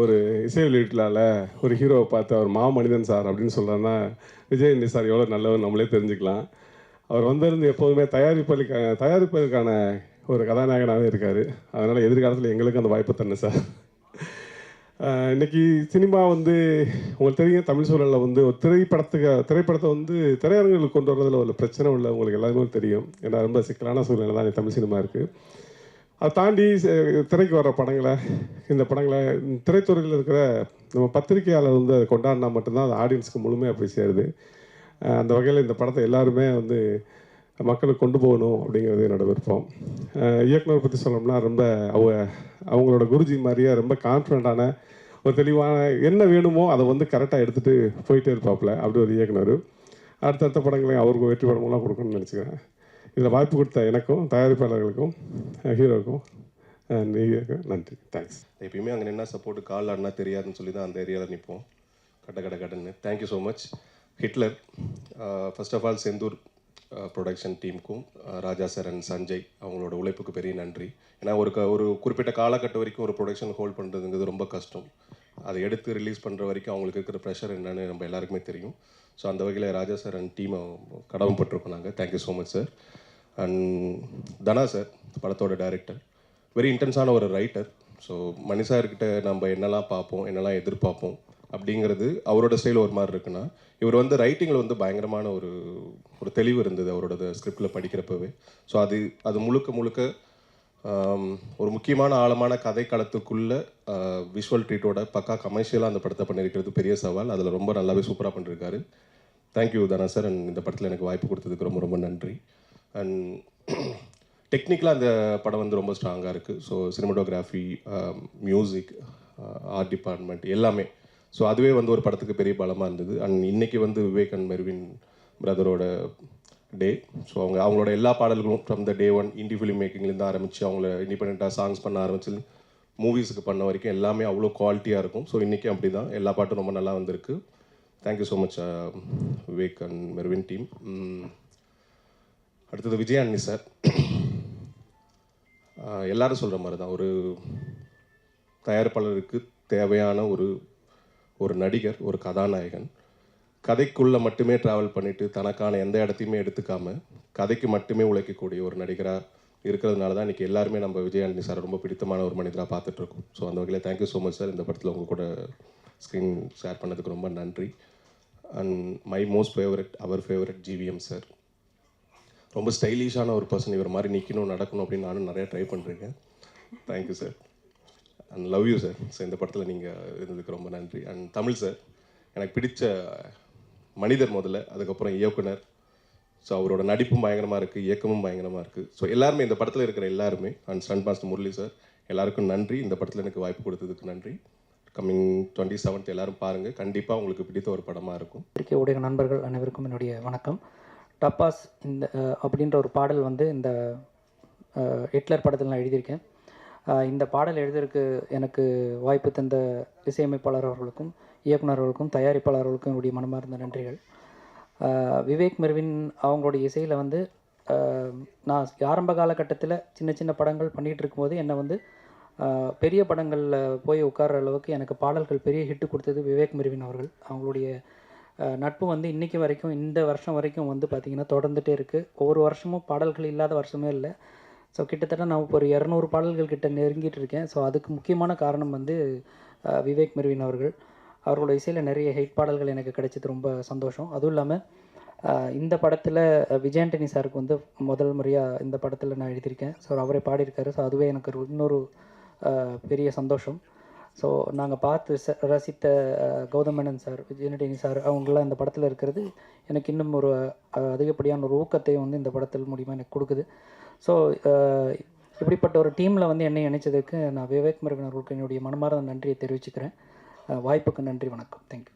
ஒரு இசை வெளியீட்டிலால ஒரு ஹீரோவை பார்த்து அவர் மாமனிதன் சார் அப்படின்னு சொல்கிறேன்னா விஜய் சார் எவ்வளோ நல்லவர் நம்மளே தெரிஞ்சுக்கலாம். அவர் வந்திருந்து எப்போதுமே தயாரிப்பதற்கான தயாரிப்பதற்கான ஒரு கதாநாயகனாகவே இருக்கார். அதனால் எதிர்காலத்தில் எங்களுக்கு அந்த வாய்ப்பு தரணும் சார். இன்னைக்கு சினிமா வந்து உங்களுக்கு தெரியும் தமிழ் சூழலில் வந்து ஒரு திரைப்படத்துக்கு திரைப்படத்தை வந்து திரையரங்குகளுக்கு கொண்டு வரதில் ஒரு பிரச்சனை உள்ள உங்களுக்கு எல்லாருமே தெரியும். ஏன்னா ரொம்ப சிக்கலான சூழ்நிலை தான் தமிழ் சினிமா இருக்குது அதை தாண்டி திரைக்கு வர படங்களை இந்த படங்களை திரைத்துறையில் இருக்கிற நம்ம பத்திரிகையாளர் வந்து அதை கொண்டாடினா மட்டும்தான் அது ஆடியன்ஸுக்கு முழுமையாக போய் சேருது. அந்த வகையில் இந்த படத்தை எல்லாருமே வந்து மக்களுக்கு கொண்டு போகணும் அப்படிங்கிறது என்னோட விருப்பம். இயக்குனர் பற்றி சொல்லணும்னா ரொம்ப அவங்க அவங்களோட குருஜி மாதிரியே ரொம்ப கான்ஃபிடண்ட்டான ஒரு தெளிவான என்ன வேணுமோ அதை வந்து கரெக்டாக எடுத்துகிட்டு போயிட்டே இருப்பாப்புல அப்படி ஒரு இயக்குனர். அடுத்தடுத்த படங்களையும் அவருக்கு வெற்றி படமெல்லாம் கொடுக்கணும்னு நினச்சிக்கிறேன். இதில் வாய்ப்பு கொடுத்த எனக்கும் தயாரிப்பாளர்களுக்கும் ஹீரோக்கும் நன்றி. தேங்க்ஸ் எப்பயுமே அங்கே என்ன சப்போர்ட் கால் ஆடினா தெரியாதுன்னு சொல்லி தான் அந்த ஏரியாவில் நிற்போம் கட்ட கட்ட கட்டன்னு thank you so much Hitler first of all Senthur production டீமுக்கும் ராஜா சார் அண்ட் சஞ்சய் அவங்களோட உழைப்புக்கு பெரிய நன்றி. ஏன்னா ஒரு க ஒரு குறிப்பிட்ட காலகட்டம் வரைக்கும் ஒரு ப்ரொடக்ஷன் ஹோல்ட் பண்ணுறதுங்கிறது ரொம்ப கஷ்டம். அதை எடுத்து ரிலீஸ் பண்ணுற வரைக்கும் அவங்களுக்கு இருக்கிற ப்ரெஷர் என்னன்னு நம்ம எல்லாருக்குமே தெரியும். ஸோ அந்த வகையில் ராஜா சார் அண்ட் டீமை கடமைப்பட்டிருக்கோம் நாங்கள் thank you so much sir and Dhana sir படத்தோட டைரக்டர் வெரி இன்டென்ஸான ஒரு ரைட்டர் ஸோ மணி சார்கிட்ட நம்ம என்னெல்லாம் பார்ப்போம் என்னெல்லாம் எதிர்பார்ப்போம் அப்படிங்கிறது அவரோட ஸ்டைல் ஒரு மாதிரி இருக்குன்னா இவர் வந்து ரைட்டிங்கில் வந்து பயங்கரமான ஒரு ஒரு தெளிவு இருந்தது அவரோட ஸ்கிரிப்டில் படிக்கிறப்பவே. ஸோ அது அது முழுக்க முழுக்க ஒரு முக்கியமான ஆழமான கதை களத்துக்குள்ளே விஷுவல் ட்ரீட்டோட பக்கா கமர்ஷியலாக அந்த படத்தை பண்ணியிருக்கிறது பெரிய சவால். அதில் ரொம்ப நல்லாவே சூப்பராக பண்ணியிருக்காரு தேங்க்யூ தனா சார் அண்ட் இந்த படத்தில் எனக்கு வாய்ப்பு கொடுத்ததுக்கு ரொம்ப ரொம்ப நன்றி. அண்ட் டெக்னிக்கலாக அந்த படம் வந்து ரொம்ப ஸ்ட்ராங்காக இருக்குது so cinematography music art department எல்லாமே. ஸோ அதுவே வந்து ஒரு படத்துக்கு பெரிய பலமாக இருந்தது. அண்ட் இன்றைக்கி வந்து விவேக் அண்ட் மெர்வின் பிரதரோட டே ஸோ அவங்க அவங்களோட எல்லா பாடல்களும் from the day one indie film மேக்கிங்லேருந்து ஆரம்பித்து அவங்கள இண்டிபெண்ட்டாக சாங்ஸ் பண்ண ஆரம்பிச்சு மூவிஸுக்கு பண்ண வரைக்கும் எல்லாமே அவ்வளோ குவாலிட்டியாக இருக்கும். ஸோ இன்றைக்கி அப்படி தான் எல்லா பாட்டும் ரொம்ப நல்லா வந்திருக்கு. Thank you so much Vivek and Merwin team அடுத்தது விஜய் சார். எல்லாரும் சொல்கிற மாதிரி தான் ஒரு தயாரிப்பாளருக்கு தேவையான ஒரு ஒரு நடிகர் ஒரு கதாநாயகன் கதைக்குள்ளே மட்டுமே ட்ராவல் பண்ணிவிட்டு தனக்கான எந்த இடத்தையுமே எடுத்துக்காமல் கதைக்கு மட்டுமே உழைக்கக்கூடிய ஒரு நடிகராக இருக்கிறதுனால தான் இன்றைக்கி எல்லாருமே நம்ம விஜயாண்டி சார் ரொம்ப பிடித்தமான ஒரு மனிதராக பார்த்துட்ருக்கோம் ஸோ அந்த வகையில் தேங்க்யூ ஸோ மச் சார் இந்த படத்தில் உங்கள் கூட ஸ்க்ரீன் ஷேர் பண்ணதுக்கு ரொம்ப நன்றி. அண்ட் மை மோஸ்ட் ஃபேவரட் அவர் ஃபேவரட் ஜிவிஎம் சார் ரொம்ப ஸ்டைலிஷான ஒரு பர்சன் இவர் மாதிரி நிற்கணும் நடக்கணும் அப்படின்னு நானும் நிறைய ட்ரை பண்ணிருக்கேன். Thank you sir and love you sir so இந்த படத்தில் நீங்கள் இருந்ததுக்கு ரொம்ப நன்றி. அண்ட் தமிழ் சார் எனக்கு பிடித்த மனிதர் முதல்ல அதுக்கப்புறம் இயக்குனர். ஸோ அவரோட நடிப்பும் பயங்கரமாக இருக்குது இயக்கமும் பயங்கரமாக இருக்குது ஸோ எல்லாருமே இந்த படத்தில் இருக்கிற எல்லாருமே and stun master Murali sir எல்லாருக்கும் நன்றி. இந்த படத்தில் எனக்கு வாய்ப்பு கொடுத்ததுக்கு நன்றி. கம்மிங் டுவெண்ட்டி செவன்த் எல்லாரும் பாருங்கள் கண்டிப்பாக உங்களுக்கு பிடித்த ஒரு படமாக இருக்கும். பத்திரிகை உடைய நண்பர்கள் அனைவருக்கும் என்னுடைய வணக்கம். டப்பாஸ் இந்த அப்படின்ற ஒரு பாடல் வந்து இந்த ஹிட்லர் படத்தில் நான் எழுதியிருக்கேன். இந்த பாடல் எழுதுறதுக்கு எனக்கு வாய்ப்பு தந்த இசையமைப்பாளர் அவர்களுக்கும் இயக்குனர் அவர்களுக்கும் தயாரிப்பாளர் அவர்களுக்கும் என்னுடைய மனமார்ந்த நன்றிகள். விவேக் மெர்வின் அவங்களுடைய இசையில் வந்து நான் ஆரம்ப காலகட்டத்தில் சின்ன சின்ன படங்கள் பண்ணிகிட்டு இருக்கும்போது என்னை வந்து பெரிய படங்களில் போய் உட்கார்ற அளவுக்கு எனக்கு பாடல்கள் பெரிய ஹிட்டு கொடுத்தது விவேக் மெர்வின் அவர்கள். அவங்களுடைய நட்பு வந்து இன்றைக்கி வரைக்கும் இந்த வருஷம் வரைக்கும் வந்து பார்த்திங்கன்னா தொடர்ந்துட்டே இருக்குது ஒவ்வொரு வருஷமும் பாடல்கள் இல்லாத வருஷமே இல்லை. ஸோ கிட்டத்தட்ட நான் இப்போ ஒரு இரநூறு பாடல்கள் கிட்ட நெருங்கிட்டு இருக்கேன். ஸோ அதுக்கு முக்கியமான காரணம் வந்து விவேக் மெர்வின் அவர்கள். அவர்களோட இசையில் நிறைய ஹைட் பாடல்கள் எனக்கு கிடைச்சது ரொம்ப சந்தோஷம். அதுவும் இல்லாமல் இந்த படத்தில் விஜயாண்டனி சாருக்கு வந்து முதல் முறையாக இந்த படத்தில் நான் எழுதியிருக்கேன். ஸோ அவரே பாடியிருக்காரு. ஸோ அதுவே எனக்கு ஒரு இன்னொரு பெரிய சந்தோஷம். ஸோ நாங்கள் பார்த்து ச ரசித்த கௌதமேனன் சார் விஜயநடினி சார் அவங்களாம் இந்த படத்தில் இருக்கிறது எனக்கு இன்னும் ஒரு அதிகப்படியான ஒரு ஊக்கத்தை வந்து இந்த படத்தில் மூலிமா எனக்கு கொடுக்குது. ஸோ இப்படிப்பட்ட ஒரு டீமில் வந்து என்னை இணைச்சதுக்கு நான் விவேக் முருகன் அவர்களுக்கு என்னுடைய மனமார்ந்த நன்றியை தெரிவிச்சுக்கிறேன். வாய்ப்புக்கு நன்றி வணக்கம். தேங்க்யூ